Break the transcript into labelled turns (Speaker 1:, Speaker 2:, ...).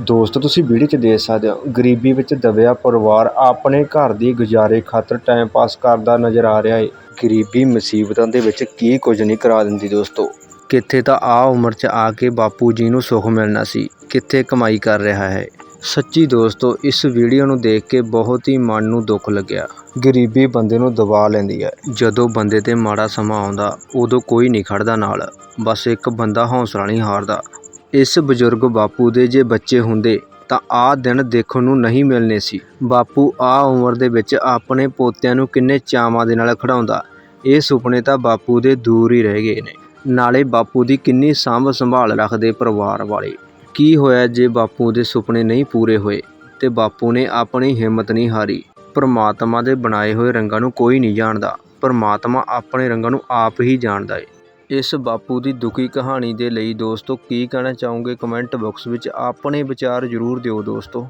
Speaker 1: ਦੋਸਤੋ, ਤੁਸੀਂ ਵੀਡੀਓ 'ਚ ਦੇਖ ਸਕਦੇ ਹੋ, ਗਰੀਬੀ ਵਿੱਚ ਦਬਿਆ ਪਰਿਵਾਰ ਆਪਣੇ ਘਰ ਦੀ ਗੁਜ਼ਾਰੇ ਖਾਤਰ ਟਾਈਮ ਪਾਸ ਕਰਦਾ ਨਜ਼ਰ ਆ ਰਿਹਾ ਹੈ ਗਰੀਬੀ ਮੁਸੀਬਤਾਂ ਦੇ ਵਿੱਚ ਕੀ ਕੁਝ ਨਹੀਂ ਕਰਾ ਦਿੰਦੀ ਦੋਸਤੋ। ਕਿੱਥੇ ਤਾਂ ਆ ਉਮਰ 'ਚ ਆ ਕੇ ਬਾਪੂ ਜੀ ਨੂੰ ਸੁੱਖ ਮਿਲਣਾ ਸੀ, ਕਿੱਥੇ ਕਮਾਈ ਕਰ ਰਿਹਾ ਹੈ। ਸੱਚੀ ਦੋਸਤੋ, ਇਸ ਵੀਡੀਓ ਨੂੰ ਦੇਖ ਕੇ ਬਹੁਤ ਹੀ ਮਨ ਨੂੰ ਦੁੱਖ ਲੱਗਿਆ। ਗਰੀਬੀ ਬੰਦੇ ਨੂੰ ਦਬਾ ਲੈਂਦੀ ਹੈ। ਜਦੋਂ ਬੰਦੇ ਤੇ ਮਾੜਾ ਸਮਾਂ ਆਉਂਦਾ, ਉਦੋਂ ਕੋਈ ਨਹੀਂ ਖੜਦਾ ਨਾਲ। ਬਸ ਇੱਕ ਬੰਦਾ ਹੌਸਲਾ ਨਹੀਂ ਹਾਰਦਾ। ਇਸ ਬਜ਼ੁਰਗ ਬਾਪੂ ਦੇ ਜੇ ਬੱਚੇ ਹੁੰਦੇ, ਤਾਂ ਆਹ ਦਿਨ ਦੇਖਣ ਨੂੰ ਨਹੀਂ ਮਿਲਣੇ ਸੀ। ਬਾਪੂ ਆਹ ਉਮਰ ਦੇ ਵਿੱਚ ਆਪਣੇ ਪੋਤਿਆਂ ਨੂੰ ਕਿੰਨੇ ਚਾਵਾਂ ਦੇ ਨਾਲ ਖਿਡਾਉਂਦਾ। ਇਹ ਸੁਪਨੇ ਤਾਂ ਬਾਪੂ ਦੇ ਦੂਰ ਹੀ ਰਹਿ ਗਏ ਨੇ। ਨਾਲੇ ਬਾਪੂ ਦੀ ਕਿੰਨੀ ਸਾਂਭ ਸੰਭਾਲ ਰੱਖਦੇ ਪਰਿਵਾਰ ਵਾਲੇ। ਕੀ ਹੋਇਆ ਜੇ ਬਾਪੂ ਦੇ ਸੁਪਨੇ ਨਹੀਂ ਪੂਰੇ ਹੋਏ, ਤੇ ਬਾਪੂ ਨੇ ਆਪਣੀ ਹਿੰਮਤ ਨਹੀਂ ਹਾਰੀ? ਪਰਮਾਤਮਾ ਦੇ ਬਣਾਏ ਹੋਏ ਰੰਗਾਂ ਨੂੰ ਕੋਈ ਨਹੀਂ ਜਾਣਦਾ। ਪਰਮਾਤਮਾ ਆਪਣੇ ਰੰਗਾਂ ਨੂੰ ਆਪ ਹੀ ਜਾਣਦਾ ਏ। ਇਸ ਬਾਪੂ ਦੀ ਦੁਖੀ ਕਹਾਣੀ ਦੇ ਲਈ ਦੋਸਤੋ, ਕੀ ਕਹਿਣਾ ਚਾਹੋਗੇ ਕਮੈਂਟ ਬਾਕਸ ਵਿੱਚ? ਆਪਣੇ ਵਿਚਾਰ ਜ਼ਰੂਰ ਦਿਓ ਦੋਸਤੋ।